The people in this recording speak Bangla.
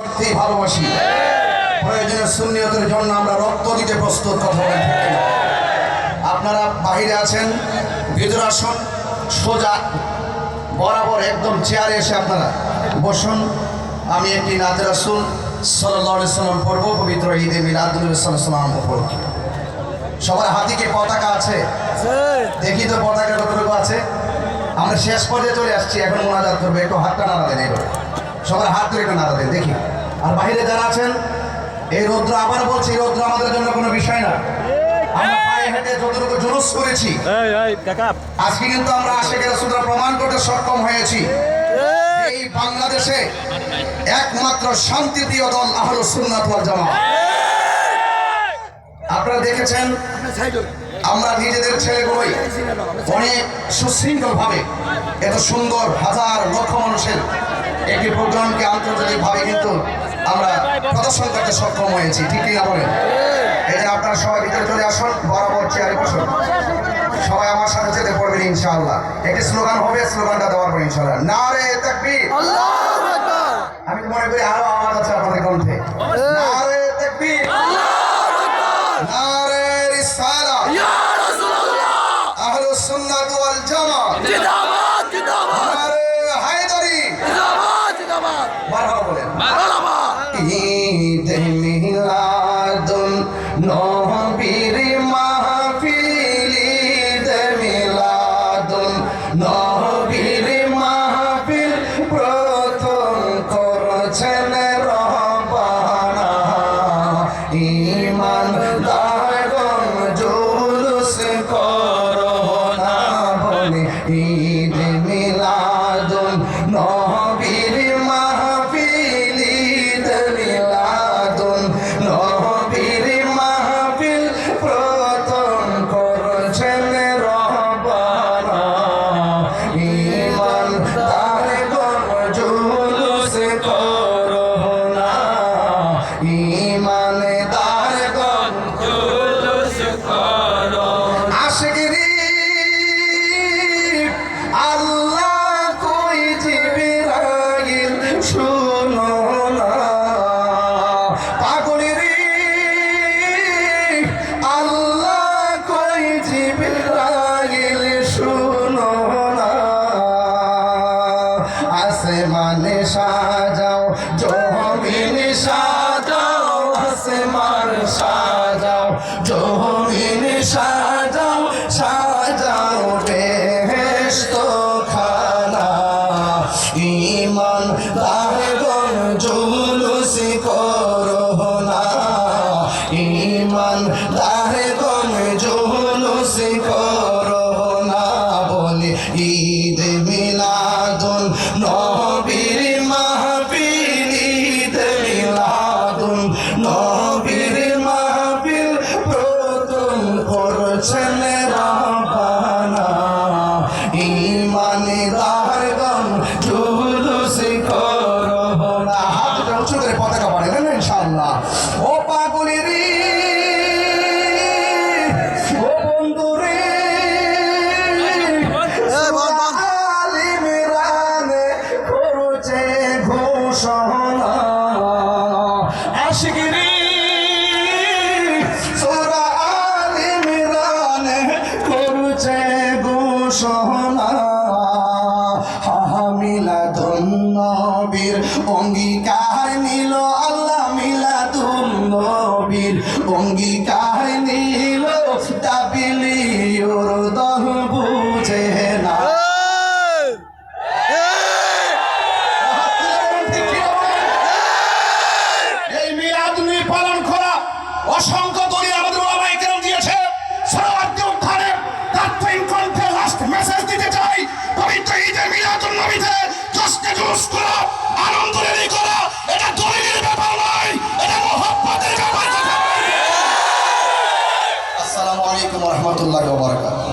সত্যিই ভালোবাসি। প্রয়োজনে সুন্নিয়তের জন্য আমরা রক্ত দিতে প্রস্তুত, কথা বলেন আপনারা বাহিরে আছেন, ভিতরে আসুন, সোজা, বরাবর একদম চেয়ারে এসে আপনারা বসুন। আমি একটি নাতে রাসুল সাল্লাহ সাল্লাম পর্ব পবিত্র ঈদে মিলাদুল সাল্লাম উপলক্ষে সবার হাতিকে পতাকা আছে? দেখি তো পতাকা কতটুকু আছে। আমরা শেষ পর্যায়ে চলে আসছি, এখন মোনাজাত করব, একটু হাতটা নাড়া দেন এবার সবার হাত ধরে একটু নাড়া দেন দেখি। আর বাইরে যারা আছেন এই রৌদ্র আবার বলছি এই রৌদ্র আমাদের জন্য কোনো বিষয় না। আমরা পায়ে হেঁটে যতটুকু জুলুস করেছি এই এই দেখা আজকে কিন্তু আমরা আশেখের প্রমাণ করতে সক্ষম হয়েছি। এই। বাংলাদেশে একমাত্র শান্তিপ্রিয় দল আহল সুন্নাত ওয়াল জামাত। আপনারা দেখেছেন আমরা নিজেদের ছেলেগুলোই অনেক সুশৃঙ্খল ভাবে এত সুন্দর হাজার লক্ষ মানুষের একটি প্রোগ্রামকে আন্তর্জাতিক ভাবে কিন্তু আমরা প্রদর্শন করতে সক্ষম হয়েছি। ঠিক কিনা বলেন? এই যে আপনারা সবাই ভিতরে চলে আসুন বরাবর চেয়ারে বসুন। সবাই আমার সাথে যেতে পড়বেন ইনশাআল্লাহ। একটি স্লোগান হবে স্লোগানটা দেওয়ার পর ইনশাআল্লাহ। নারে তাকবীর। আমি মনে করি আরও আওয়াজ আছে আপনাদের কণ্ঠে। তাকবীর নারে বলে সাজাও সাজাও খানা ইমান দারগণ জুলুস করো না। ইমান দারগণ জুলুস করো না। ঈদ মিলাদুন করছেন ঘোষণা মিলাদুন নবীর অঙ্গীকার নিল আল্লাহ মিলাদুন নবীর অঙ্গীকার নিল দাবিলি জুলুস করা। আনন্দ রেলি করা আসসালামু আলাইকুম রহমতুল্লাহ বারাকাত